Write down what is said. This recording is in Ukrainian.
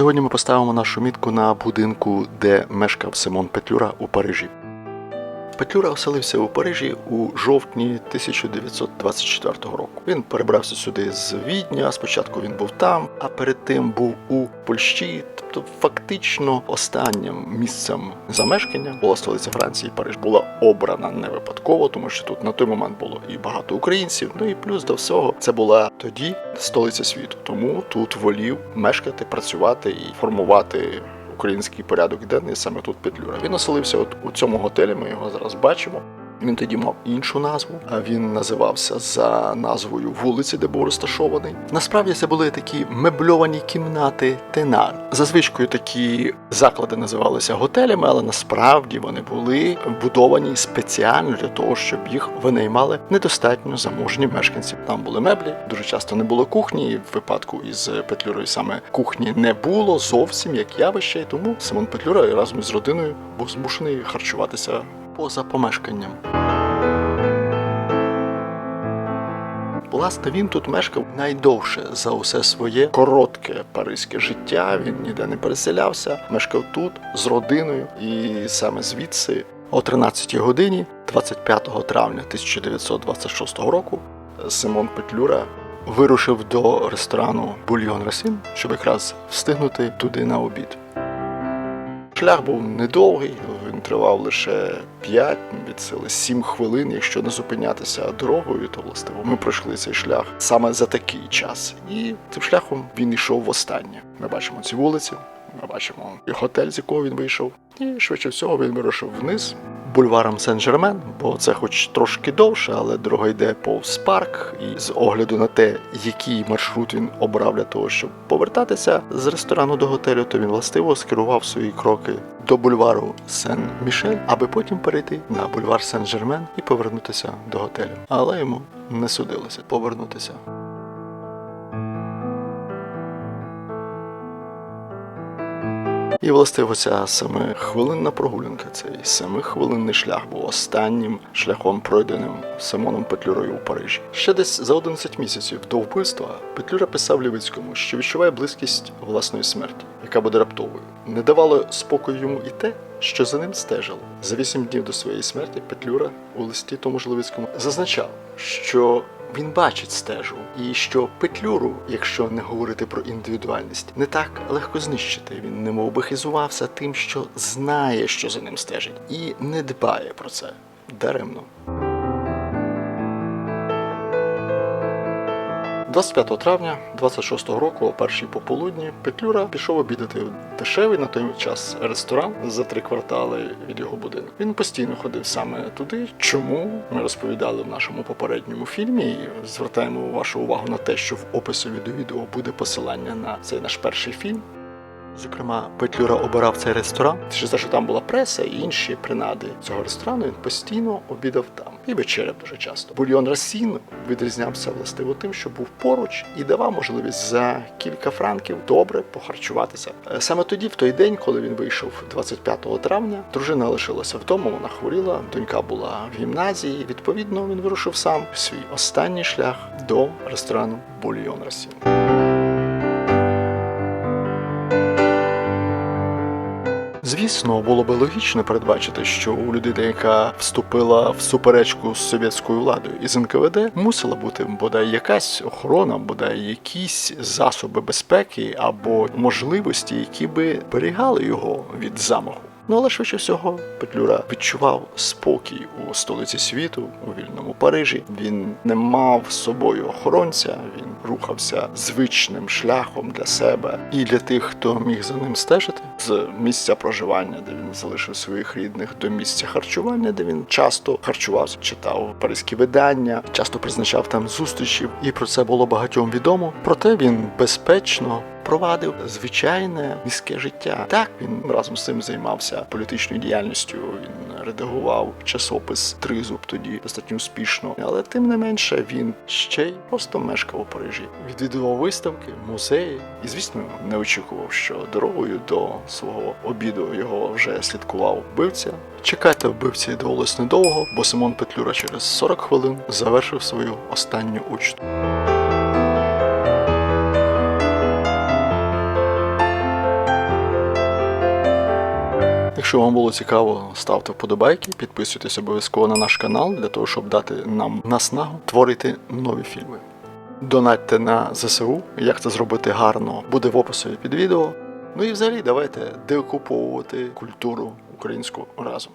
Сьогодні ми поставимо нашу мітку на будинку, де мешкав Симон Петлюра у Парижі. Петлюра оселився у Парижі у жовтні 1924 року. Він перебрався сюди з Відня. Спочатку він був там, а перед тим був у Польщі. Тобто, фактично, останнім місцем замешкання була столиця Франції. Париж була обрана не випадково, тому що тут на той момент було і багато українців. Ну і плюс до всього, це була тоді столиця світу. Тому тут волів мешкати, працювати і формувати український порядок денний саме тут Петлюра. Він оселився от у цьому готелі. Ми його зараз бачимо. Він тоді мав іншу назву, а він називався за назвою вулиці, де був розташований. Насправді це були такі мебльовані кімнати Тенар. За звичкою такі заклади називалися готелями, але насправді вони були будовані спеціально для того, щоб їх винаймали недостатньо заможні мешканці. Там були меблі, дуже часто не було кухні. і В випадку із Петлюрою саме кухні не було зовсім як явище. І тому Симон Петлюра разом із родиною був змушений харчуватися поза помешканням. Власне, він тут мешкав найдовше за усе своє коротке паризьке життя. Він ніде не переселявся, мешкав тут з родиною, і саме звідси, о 13 годині, 25 травня 1926 року, Симон Петлюра вирушив до ресторану Бульйон Расін, щоб якраз встигнути туди на обід. Шлях був недовгий, він тривав лише 5, від сили 7 хвилин, якщо не зупинятися дорогою, то властиво ми пройшли цей шлях саме за такий час. І цим шляхом він йшов востаннє. Ми бачимо ці вулиці, ми бачимо і готель, з якого він вийшов. І швидше всього він вирушив вниз бульваром Сен-Жермен, бо це хоч трошки довше, але дорога йде повз парк. І з огляду на те, який маршрут він обрав для того, щоб повертатися з ресторану до готелю, то він властиво скерував свої кроки до бульвару Сен-Мішель, аби потім перейти на бульвар Сен-Жермен і повернутися до готелю. Але йому не судилося повернутися. І властиво ця семихвилинна прогулянка, цей семихвилинний шлях був останнім шляхом пройденим Симоном Петлюрою у Парижі. Ще десь за 11 місяців до вбивства Петлюра писав Лівицькому, що відчуває близькість власної смерті, яка буде раптовою. Не давало спокою йому і те, що за ним стежили. За вісім днів до своєї смерті Петлюра у листі тому ж Левицькому зазначав, що він бачить стежу, і що петлюру, якщо не говорити про індивідуальність, не так легко знищити. Він немов би хизувався тим, що знає, що за ним стежить, і не дбає про це даремно. 25 травня 26-го року, о першій пополудні, Петлюра пішов обідати в дешевий на той час ресторан за три квартали від його будинку. Він постійно ходив саме туди. Чому ми розповідали в нашому попередньому фільмі і звертаємо вашу увагу на те, що в описі до відео буде посилання на цей наш перший фільм. Зокрема, Петлюра обирав цей ресторан через те, що там була преса і інші принади цього ресторану. Він постійно обідав там і вечеряв дуже часто. Бульйон Расін відрізнявся властиво тим, що був поруч і давав можливість за кілька франків добре похарчуватися. Е, Саме тоді, в той день, коли він вийшов 25 травня, дружина лишилася вдома, вона хворіла, донька була в гімназії. Відповідно, він вирушив сам свій останній шлях до ресторану Бульйон Расін. Звісно, було би логічно передбачити, що у людини, яка вступила в суперечку з совєтською владою із НКВД, мусила бути бодай якась охорона, бодай якісь засоби безпеки або можливості, які би берігали його від замаху. Ну але швидше всього Петлюра відчував спокій у столиці світу, у вільному Парижі. Він не мав з собою охоронця, він рухався звичним шляхом для себе і для тих, хто міг за ним стежити з місця проживання, де він залишив своїх рідних, до місця харчування, де він часто харчувався, читав паризькі видання, часто призначав там зустрічі, і про це було багатьом відомо. Проте він безпечно провадив звичайне міське життя. Так він разом з цим займався політичною діяльністю. Він редагував часопис Тризуб тоді достатньо успішно, але тим не менше він ще й просто мешкав у Парижі. Відвідував виставки, музеї, і звісно не очікував, що дорогою до свого обіду його вже слідкував вбивця. Чекати вбивці довелось недовго, бо Симон Петлюра через 40 хвилин завершив свою останню учту. Якщо вам було цікаво, ставте вподобайки, підписуйтесь обов'язково на наш канал для того, щоб дати нам наснагу творити нові фільми. Донатьте на ЗСУ, як це зробити гарно, буде в описі під відео. Ну і взагалі давайте деокуповувати культуру українську разом.